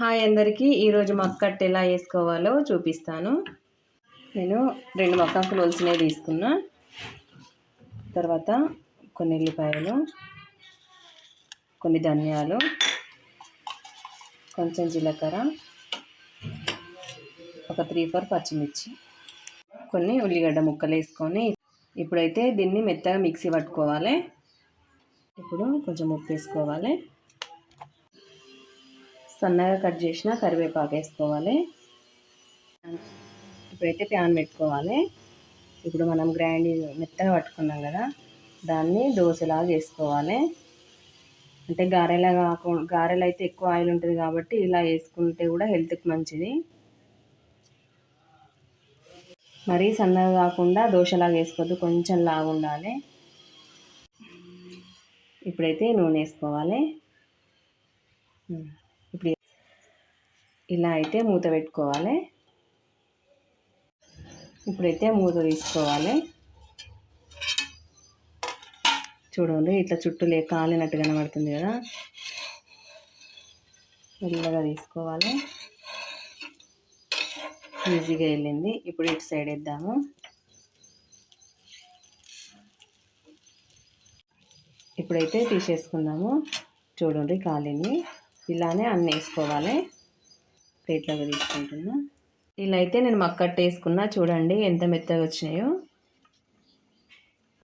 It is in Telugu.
హాయ్ అందరికీ. ఈరోజు మక్కట్ ఎలా వేసుకోవాలో చూపిస్తాను. నేను రెండు మక్కాకులు ఒలిసినవి తీసుకున్నా. తర్వాత కొన్ని ఉల్లిపాయలు కొన్ని ధనియాలు కొంచెం జీలకర్ర ఒక త్రీ ఫోర్ పచ్చిమిర్చి కొన్ని ఉల్లిగడ్డ ముక్కలు వేసుకొని ఇప్పుడైతే దీన్ని మెత్తగా మిక్సీ పట్టుకోవాలి. ఇప్పుడు కొంచెం ఉప్పు వేసుకోవాలి. సన్నగా కట్ చేసిన కరివేపాకు వేసుకోవాలి. ఇప్పుడైతే ప్యాన్ పెట్టుకోవాలి. ఇప్పుడు మనం గ్రైండ్ మెత్తగా పట్టుకున్నాం కదా దాన్ని దోశలాగా వేసుకోవాలి అంటే గారెలా కాకుండా గారెలు అయితే ఎక్కువ ఆయిల్ ఉంటుంది కాబట్టి ఇలా వేసుకుంటే కూడా హెల్త్కి మంచిది. మరీ సన్నగా కాకుండా దోశలాగా వేసుకోవద్దు కొంచెం లాగా ఉండాలి. ఇప్పుడైతే నూనె వేసుకోవాలి. ఇలా అయితే మూత పెట్టుకోవాలి. ఇప్పుడైతే మూత తీసుకోవాలి. చూడండి ఇట్లా చుట్టూ లే కాలినట్టు కనబడుతుంది కదా. మెల్లగా తీసుకోవాలి. ఈజీగా వెళ్ళింది. ఇప్పుడు ఇటు సైడ్ వేద్దాము. ఇప్పుడైతే తీసేసుకుందాము. చూడండి కాలిని. ఇలానే అన్నీ వేసుకోవాలి. ప్లేట్లాగా తీసుకుంటున్నా. ఇలా అయితే నేను మక్కట్టు వేసుకున్నా చూడండి ఎంత మెత్తగా వచ్చినాయో.